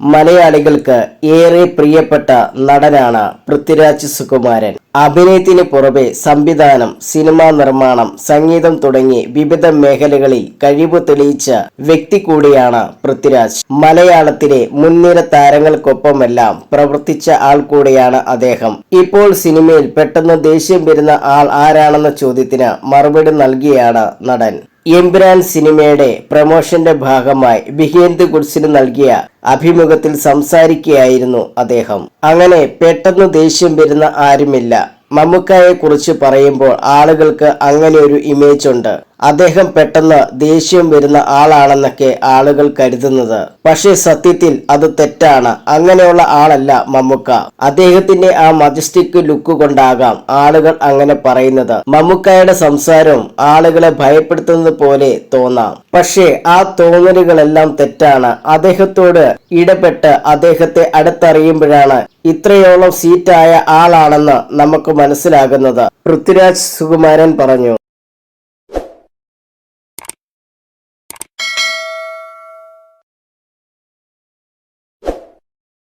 മലയാളികൾക്ക് ഏറെ പ്രിയപ്പെട്ട നടനാണ് പൃഥ്വിരാജ് സുകുമാരൻ. അഭിനയത്തിന് പുറമെ സംവിധാനം സിനിമാ നിർമ്മാണം സംഗീതം തുടങ്ങി വിവിധ മേഖലകളിൽ കഴിവ് തെളിയിച്ച വ്യക്തി കൂടിയാണ് പൃഥ്വിരാജ്. മലയാളത്തിലെ മുൻനിര താരങ്ങൾക്കൊപ്പമെല്ലാം പ്രവർത്തിച്ച ആൾ കൂടിയാണ് അദ്ദേഹം. ഇപ്പോൾ സിനിമയിൽ പെട്ടെന്ന് ദേഷ്യം വരുന്ന ആൾ ആരാണെന്ന ചോദ്യത്തിന് മറുപടി നൽകിയാണ് നടൻ. എംബ്രാൻ സിനിമയുടെ പ്രമോഷന്റെ ഭാഗമായി ബിഹേന്ദ് ഗുഡ്സിന് നൽകിയ അഭിമുഖത്തിൽ സംസാരിക്കുകയായിരുന്നു അദ്ദേഹം. അങ്ങനെ പെട്ടെന്ന് ദേഷ്യം വരുന്ന ആരുമില്ല. മമ്മൂക്കായെ കുറിച്ച് പറയുമ്പോൾ ആളുകൾക്ക് അങ്ങനെ ഒരു ഇമേജ് ഉണ്ട്. അദ്ദേഹം പെട്ടെന്ന് ദേഷ്യം വരുന്ന ആളാണെന്നൊക്കെ ആളുകൾ കരുതുന്നത്. പക്ഷേ സത്യത്തിൽ അത് തെറ്റാണ്. അങ്ങനെയുള്ള ആളല്ല മമ്മുക്ക. അദ്ദേഹത്തിന്റെ ആ മജസ്റ്റിക് ലുക്ക് കൊണ്ടാകാം ആളുകൾ അങ്ങനെ പറയുന്നത്. മമ്മുക്കയുടെ സംസാരവും ആളുകളെ ഭയപ്പെടുത്തുന്നത് പോലെ തോന്നാം. പക്ഷേ ആ തോന്നലുകളെല്ലാം തെറ്റാണ്. അദ്ദേഹത്തോട് ഇടപെട്ട് അദ്ദേഹത്തെ അടുത്തറിയുമ്പോഴാണ് ഇത്രയോളം സീറ്റായ ആളാണെന്ന് നമുക്ക് മനസ്സിലാകുന്നത്. പൃഥ്വിരാജ് സുകുമാരൻ പറഞ്ഞു.